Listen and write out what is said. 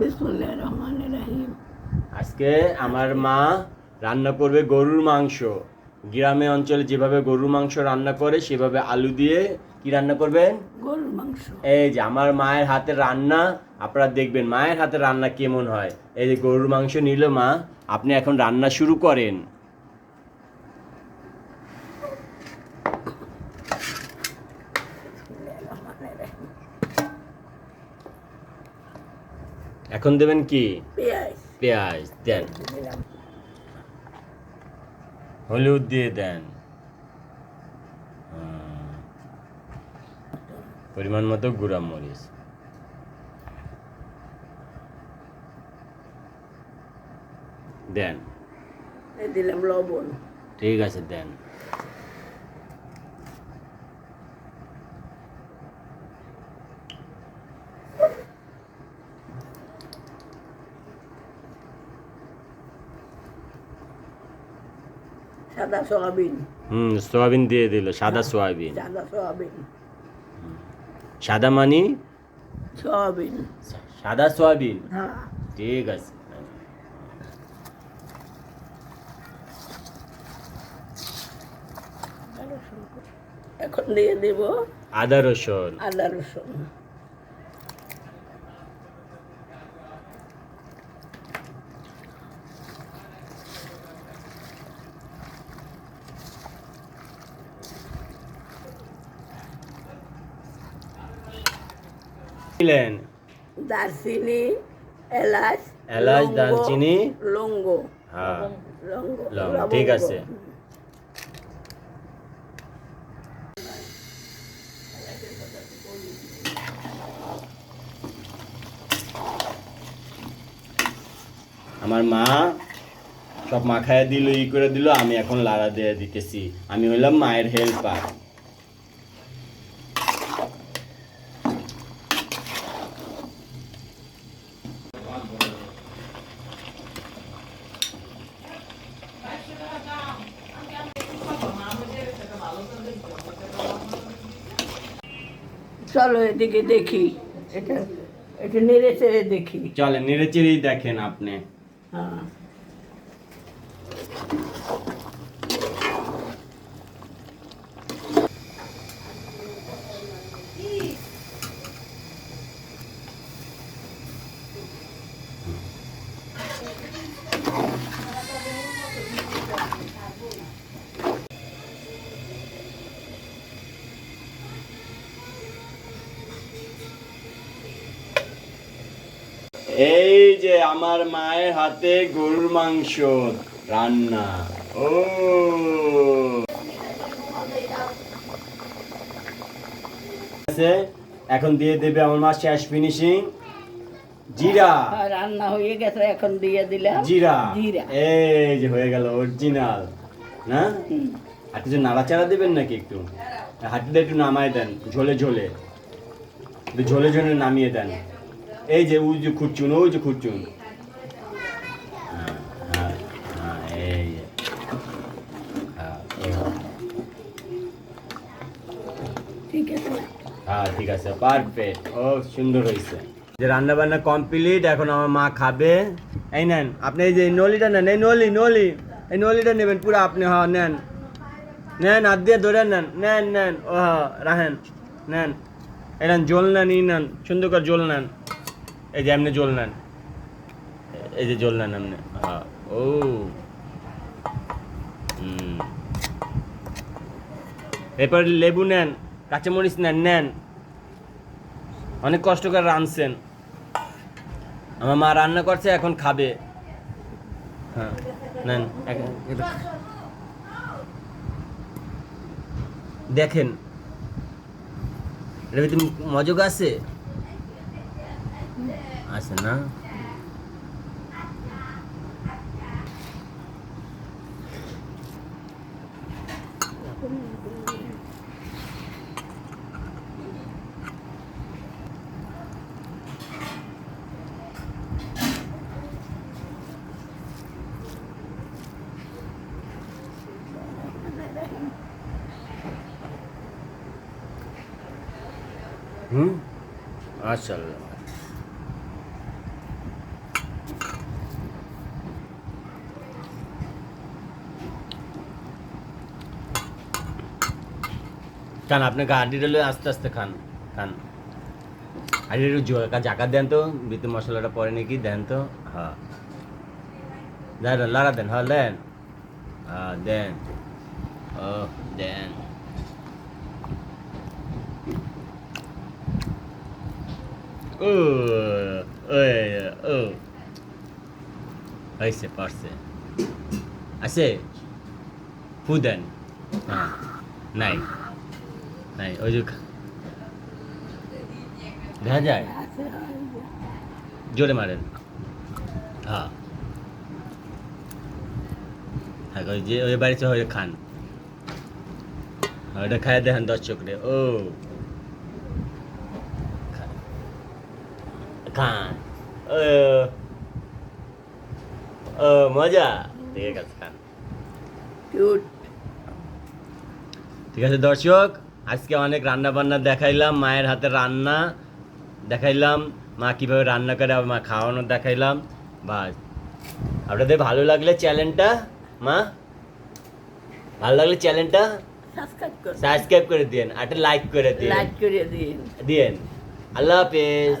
বিসমুল্লাহ রহমান রাহিম। আজকে আমার মা রান্না করবে গরুর মাংস। গ্রামে অঞ্চলে যেভাবে গরুর মাংস রান্না করে সেভাবে আলু দিয়ে কি রান্না করবেন? গরুর মাংস। এই যে আমার মায়ের হাতের রান্না আপনারা দেখবেন মায়ের হাতে রান্না কেমন হয়। এই যে গরুর মাংস নিল মা আপনি এখন রান্না শুরু করেন। এখন দেবেন কি? পেঁয়াজ। পেঁয়াজ দেন। হলুদ দিয়ে দেন। পরিমাণ মতো গুঁড়া মরিচ। দেন। দিলাম লবণ। ঠিক আছে দেন। সাদা সয়াবিন। হুম সয়াবিন দিয়ে দিল সাদা সয়াবিন। সাদা সয়াবিন। সাদা মানি? সয়াবিন। সাদা সয়াবিন? হ্যাঁ। ঠিক আছে। এখন দিয়ে দেব। আদা রসুন। আদা রসুন। দিলেন দারচিনি এলাচ এলাচ, দারচিনি। লবঙ্গ হ্যাঁ লবঙ্গ। ঠিক আছে। আমার মা সব মাখায় দিল ই করে দিল আমি এখন লাড়া দিয়ে দিতেছি আমি হইলাম মায়ের হেল্পার চলো এদিকে দেখি। এটা এটা নেড়ে চেড়ে দেখি। চলে নেড়ে চেড়েই দেখেন আপনি। হ্যাঁ। যে আমার মায়ের হাতে গরুর মাংস রান্না। ও। এখন দিয়ে দেবে আমার মা শেষ ফিনিশিং জিরা। রান্না হয়ে গেছে এখন দিয়ে দিলাম। জিরা। জিরা। এই যে হয়ে গেল অরিজিনাল না? আর কিছু নাড়াচাড়া দেবেন নাকি একটু? হাঁটিটা একটু নামায় দেন ঝোলে ঝোলে। ঝোলে ঝোলে নামিয়ে দেন। এই যে ওই যে খুঁজছুন ওই যে খুঁজছুন হ্যাঁ, হ্যাঁ, হ্যাঁ, হ্যাঁ, ঠিক আছে। পারফেক্ট ও সুন্দর হয়েছে। যে রান্না বান্না কমপ্লিট এখন আমার মা খাবে। এই নেন আপনি এই যে নলিটা নেন এই নলি নলি। এই নলিটা নেবেন পুরো আপনি হ্যাঁ নেন। নেন হাত দিয়ে ধরে নেন। নেন নেন ও হ্যাঁ রাখেন। নেন। এই নেন জল নেন ই নেন সুন্দর করে জল নেন। এই যে এমনি জল নেন। এই যে জল নেন এমনি। হ্যাঁ ও। এরপর লেবু নেন, কাঁচামরিচ নেন নেন। অনেক কষ্ট করে রাঁধছেন। আমার মা রান্না করছে, এখন খাবে। হ্যাঁ নেন, এক- এটা- দেখেন এর ভিতরে মজক আছে আছে না হুম আচ্ছা খান আপনাকে হাঁড়িটা লয়ে আস্তে আস্তে খান খান। হাঁড়িটা একটু জো- জাকাত দেন তো, বিতে মশলাটা পরে নাকি, দেন তো। হ্যাঁ। দেন লাড়া দেন হ্যাঁ দেন। হ্যাঁ দেন। ও দেন। ও হয়েছে, পারছে। আছে? ফু দেন। হ্যাঁ নাই। নাই ওই যে দেখা যায় জোরে মারেন। হ্যাঁ। হ্যাঁ ওই যে ওই বাড়িতে হয়ে খান। হ্যাঁ, ওটা খায় দেখেন দর্শক রে। ও। খান। ও। মজা। ঠিক আছে খান। ঠিক আছে দর্শক। আজকে অনেক রান্না বান্না দেখাইলাম মায়ের হাতে রান্না দেখাইলাম মা কীভাবে রান্না করে আবার মা খাওয়ানো দেখাইলাম বাস। আপনাদের ভালো লাগলে চ্যানেলটা মা? ভালো লাগলে চ্যানেলটা সাবস্ক্রাইব করে দিন আর লাইক করে দিন লাইক করে দিন। দিন আল্লাহ হাফেজ।